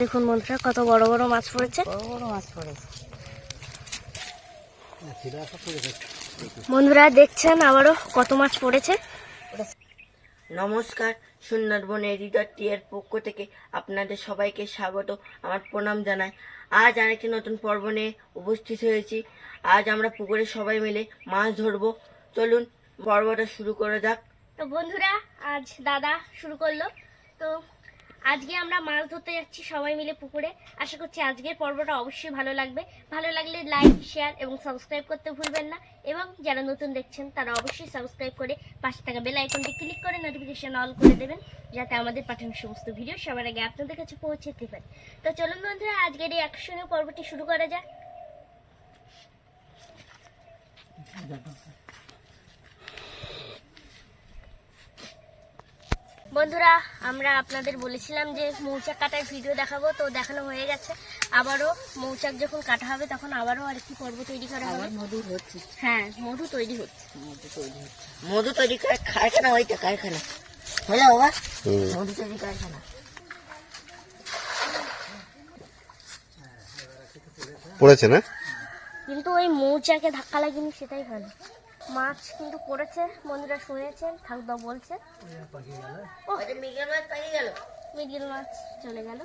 দেখুন বন্ধুরা কত বড় বড় মাছ পড়েছে। বড় বড় মাছ পড়েছে। বন্ধুরা দেখছেন আবারও কত মাছ পড়েছে? নমস্কার সুন্দরবন এডিটর টি এর পক্ষ থেকে আপনাদের সবাইকে স্বাগত আমার প্রণাম জানাই। আজ আরেকটি নতুন পর্ব নিয়ে উপস্থিত হয়েছি। আজ আমরা পুকুরে সবাই মিলে মাছ ধরবো। চলুন পর্বটা শুরু করা যাক। তো বন্ধুরা আজ দাদা শুরু করল। তো আজকে আমরা মাছ ধরতে যাচ্ছি সবাই মিলে পুকুরে। আশা করছি আজকের পর্বটা অবশ্যই ভালো লাগবে। ভালো লাগলে লাইক শেয়ার এবং সাবস্ক্রাইব করতে ভুলবেন না। এবং যারা নতুন দেখছেন, তারা অবশ্যই সাবস্ক্রাইব করে পাশে থাকা বেল আইকনটি ক্লিক করে নোটিফিকেশন অল করে দেবেন, যাতে আমাদের পাঠানো সমস্ত ভিডিও সবার আগে আপনাদের কাছে পৌঁছে যেতে পারে। তো চলুন বন্ধুরা, আজকের এই আকর্ষণীয় পর্বটি শুরু করা যাক। বন্ধুরা আমরা আপনাদের বলেছিলাম যে মৌচাক কাটার ভিডিও দেখাবো তো দেখানো হয়ে গেছে। আবারও মৌচাক যখন কাটা হবে তখন আবারও আর কি পর্ব তৈরি করা হবে। আবার মধু হচ্ছে। হ্যাঁ মধু তৈরি হচ্ছে। মধু তৈরি হচ্ছে। মধু তৈরি করে কারখানা ওইটা কারখানা। হলো বাবা। মধু তৈরি কারখানা। পড়েছে না? কিন্তু ওই মৌচাকে ধাক্কা লাগেনি সেটাই ভালো। মাছ কিন্তু পড়েছে বন্ধুরা শুনেছেন ঠাকুরদা বলছে। ওই মিগেল মাছ মিডিল মাছ চলে গেল।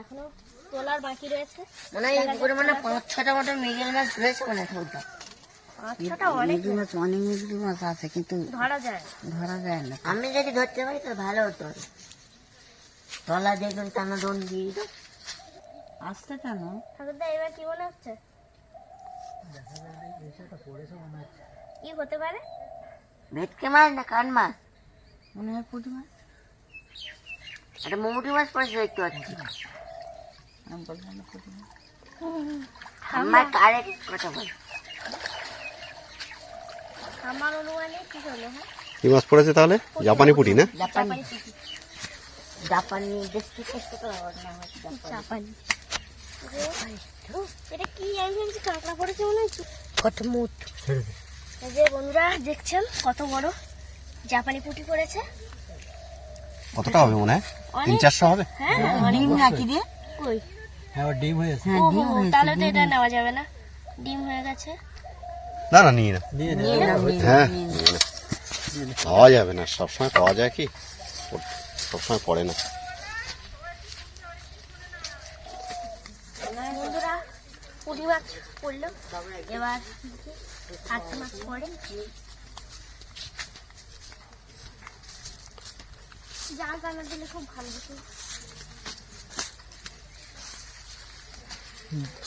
এখনও তোলার বাকি রয়েছে। মনে হয় এই পুকুরে মানে পাঁচ ছটা মতো মিগেল মাছ রয়েছে মানে ঠাকুরটা পাঁচ ছটা অনেক মাছ অনেক মিগলি মাছ আছে কিন্তু ধরা যায়। ধরা যায় না। আমি যদি ধরতে পারি তো ভালো হতো। তলা দেখবেন টানা দোন দিয়ে দিত। আসতে কেন? ঠাকুরদা এবার কি মনে হচ্ছে। কি হতে পারে? ভেটকে মাছ না কান মাছ? মনে হয় পুঁটি মাছ। একটা মৌটি মাছ পড়েছে দেখতে পাচ্ছি। আমি বললাম না পুঁটি মাছ। আমার কারেক্ট কথা বল। আমার অনুমানে কি হলো হ্যাঁ? কি মাছ পড়েছে তাহলে? জাপানি পুটি না? জাপানি জাপানি দেশ থেকে এসে তো আমার নাম হচ্ছে জাপানি। এটা কি? আমি কাঁকড়া পড়েছে মনে হচ্ছে কত মুট এই যে বন্ধুরা দেখছেন কত বড় জাপানি পুঁটি পড়েছে? কতটা হবে মনে হয়? তিন চারশো হবে? হ্যাঁ ডিম নাকি দিয়ে? কই? হ্যাঁ ডিম হয়েছে তাহলে তো এটা নেওয়া যাবে না। ডিম হয়ে গেছে। না না নিয়ে না। হ্যাঁ। পাওয়া যাবে না সবসময় পাওয়া যায় কি? সবসময় পড়ে না বন্ধুরা পুঁটি মাছ পড়ল। এবার আটটা মাছ পড়ে জাল টানা দিলে খুব ভালো হতো।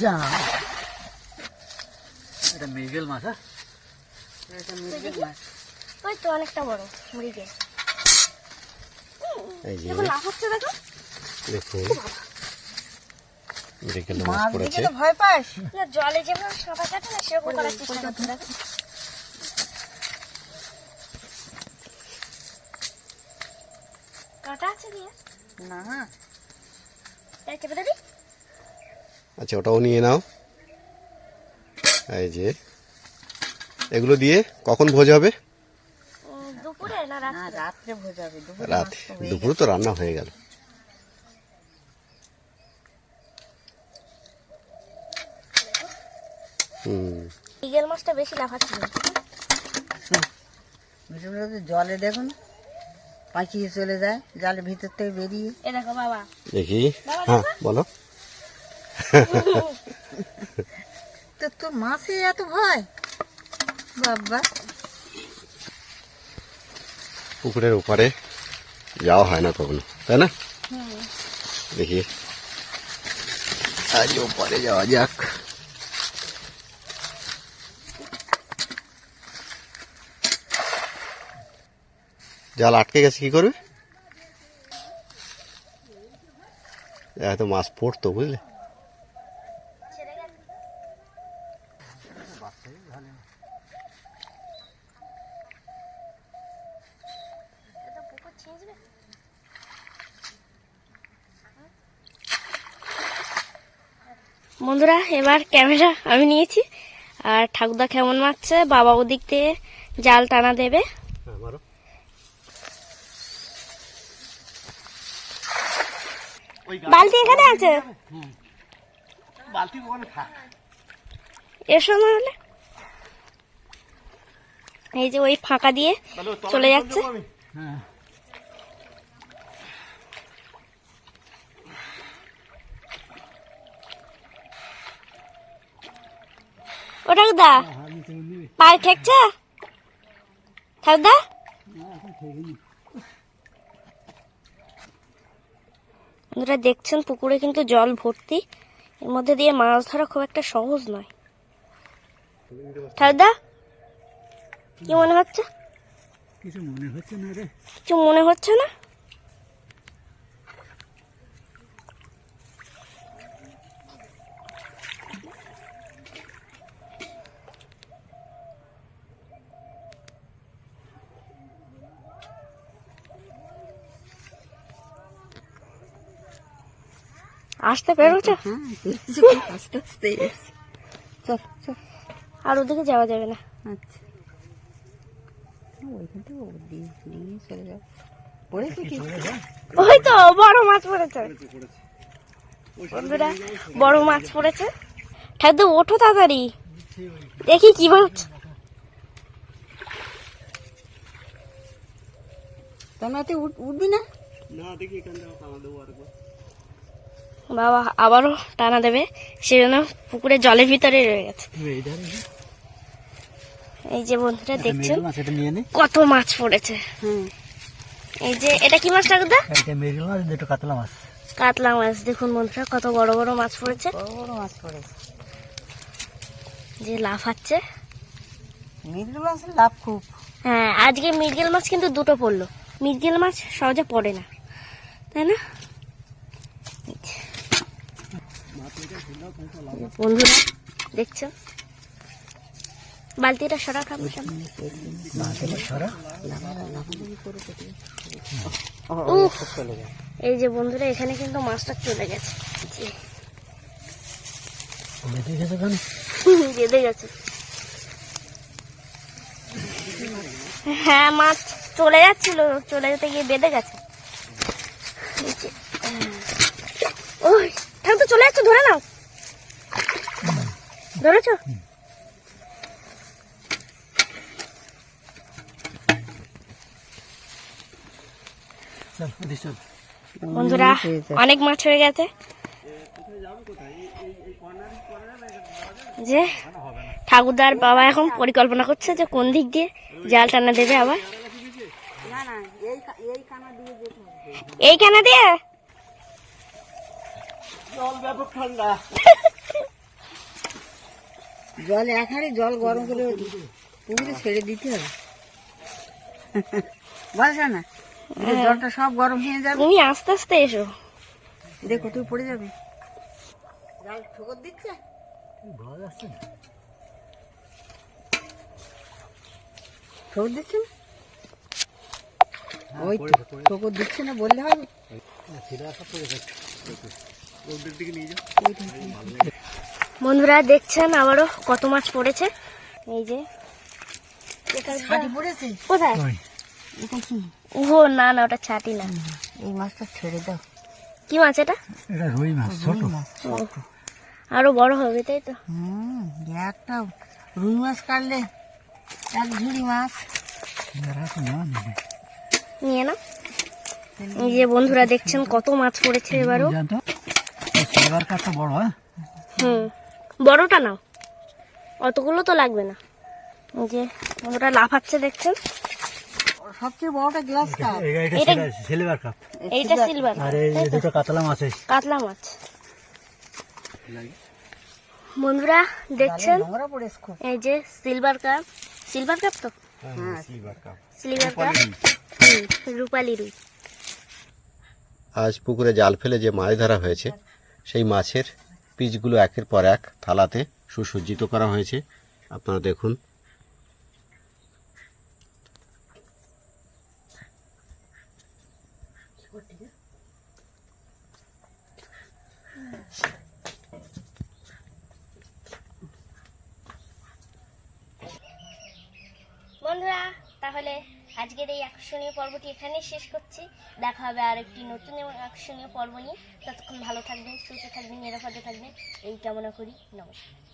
যা। এটা মৃগেল মাছ হ্যাঁ? এটা মৃগেল মাছ। ওই তো অনেকটা বড় মুড়িকে এই যে। লাফাচ্ছে দেখো। মাছ পড়েছে। ভয় পাস। না জলে যেমন সাঁতার কাটে না সেরকম করার চেষ্টা করতে দেখো কাটা আছে দিয়ে না। চেপে দিবি আচ্ছা ওটাও নিয়ে নাও। এই যে এগুলো দিয়ে কখন ভোজ হবে? উম, দুপুরে না না রাত দুপুরে তো রান্না হয়ে গেল। ইগেল মাছটা বেশি লাফাচ্ছে না গেছে। জলে দেখুন পাখিয়ে চলে যায় জালের ভিতর থেকে বেরিয়ে। এ দেখো বাবা। দেখি। হ্যাঁ বলো। তো তোর মাছে এত ভয়? বাবা। পুকুরের ওপারে যাওয়া হয় না কখনো তাই না? দেখি। আজ ওপারে যাওয়া যাক। জাল আটকে গেছে কি করবে? হয়তো মাছ পড়তো বুঝলে? বন্ধুরা এবার ক্যামেরা আমি নিয়েছি। আর ঠাকুরদা কেমন মারছে বাবা ওদিক দিয়ে জাল টানা দেবে। বালতি এখানে আছে? বালতি ওখানে থাক। এসো নাহলে এই যে ওই ফাঁকা দিয়ে চলে যাচ্ছে। ও ঠাকুরদা পায়ে ঠেকছে? ঠাকুরদা? বন্ধুরা দেখছেন পুকুরে কিন্তু জল ভর্তি। এর মধ্যে দিয়ে মাছ ধরা খুব একটা সহজ নয়। ঠাকুরদা কি মনে হচ্ছে? কিছু মনে হচ্ছে না রে। কিছু মনে হচ্ছে না? আসতে পেরেছ আস্তে আস্তে। চল চল। আর ওদিকে যাওয়া যাবে না। আচ্ছা। ওইখান থেকে ও দিয়ে দিয়ে চলে যাও পড়েছে কি? ওই তো বড় মাছ পড়েছে। বন্ধুরা বড় মাছ পড়েছে। ঠাকুর ওঠো তাড়াতাড়ি। দেখি কি মাছ তোমরা উঠবি না? বাবা আবারও টানা দেবে সেজন্য পুকুরে জলের ভিতরে রয়ে গেছে। এই যে বন্ধুরা দেখছেন কত মাছ পড়েছে। হুম। এই যে এটা কি মাছ ঠাকুরদা? মেরিল মাছ দুটো কাতলা মাছ। কাতলা মাছ দেখুন বন্ধুরা কত বড় বড় মাছ পড়েছে। বড় বড় মাছ পড়েছে। যে লাফাচ্ছে মেরিল মাছের লাভ খুব। হ্যাঁ আজকে মৃগেল মাছ কিন্তু দুটো পড়ল। মৃগেল মাছ সহজে পড়ে না। তাই না? বন্ধুরা দেখছ? বালতিটা সরা খাব এই যে বন্ধুরা এখানে কিন্তু মাছটা চলে গেছে। বেঁধে গেছে। হ্যাঁ মাছ চলে যাচ্ছিল চলে যেতে গিয়ে বেঁধে গেছে এই যে, ওই ঠাকুর তো চলে যাচ্ছে ধরে নাও। ধরেছো? বন্ধুরা অনেক মাছ হয়ে গেছে। যে ঠাকুরদার বাবা এখন পরিকল্পনা করছে যে কোন দিক দিয়ে জাল টানা দেবে আবার। না না এই কা- এই কানা দিয়ে? হবে এইখানে দিয়ে জল এক হাঁড়ি জল গরম করে পুকুরে ছেড়ে দিতে হবে। বলছো না জলটা সব গরম হয়ে যাবে? তুমি আস্তে আস্তে এসো। দেখো তুই পড়ে যাবে। জল ঠোকর দিচ্ছে? ঠোকর দিচ্ছে না? ওই ঠোকর দিচ্ছে না বললে হবে? বন্ধুরা দেখছেন আবারও কত মাছ পড়েছে? এই যে ছাটি কোথায়? ও না না ওটা ছাটি না। এই মাছটা ছেড়ে দাও। কি মাছ এটা? এটা রুই মাছ ছোট। আরও বড় হবে তাই তো? হুম একটা রুই মাছ কাটলে এক ঝুড়ি মাছ। নিয়ে না এই যে বন্ধুরা দেখছেন কত মাছ পড়েছে এবারও? কাপটা বড় হ্যাঁ? হুম বড়টা নাও। অতগুলো তো লাগবে না। যে ওটা লাফাচ্ছে দেখছেন? সবচেয়ে বড়টা গ্লাস কাপ এটা সিলভার কাপ এইটা সিলভার দুটো কাতলা মাছ আছে। কাতলা মাছ। বন্ধুরা দেখছেন? এই যে সিলভার কাপ সিলভার কাপ তো? হ্যাঁ সিলভার কাপ হুম, রূপালি রুই। আজ পুকুরে জাল ফেলে যে মাছ ধরা হয়েছে সেই মাছের পিচগুলো একের পর এক থালাতে সুসজ্জিত করা হয়েছে। আপনারা দেখুন। বন্ধুরা তাহলে আজকের এই আকর্ষণীয় পর্বটি এখানেই শেষ করছি। দেখা হবে আর একটি নতুন এবং আকর্ষণীয় পর্ব নিয়ে। ততক্ষণ ভালো থাকবেন, সুস্থ থাকবেন, নিরাপদে থাকবেন। এই কামনা করি। নমস্কার।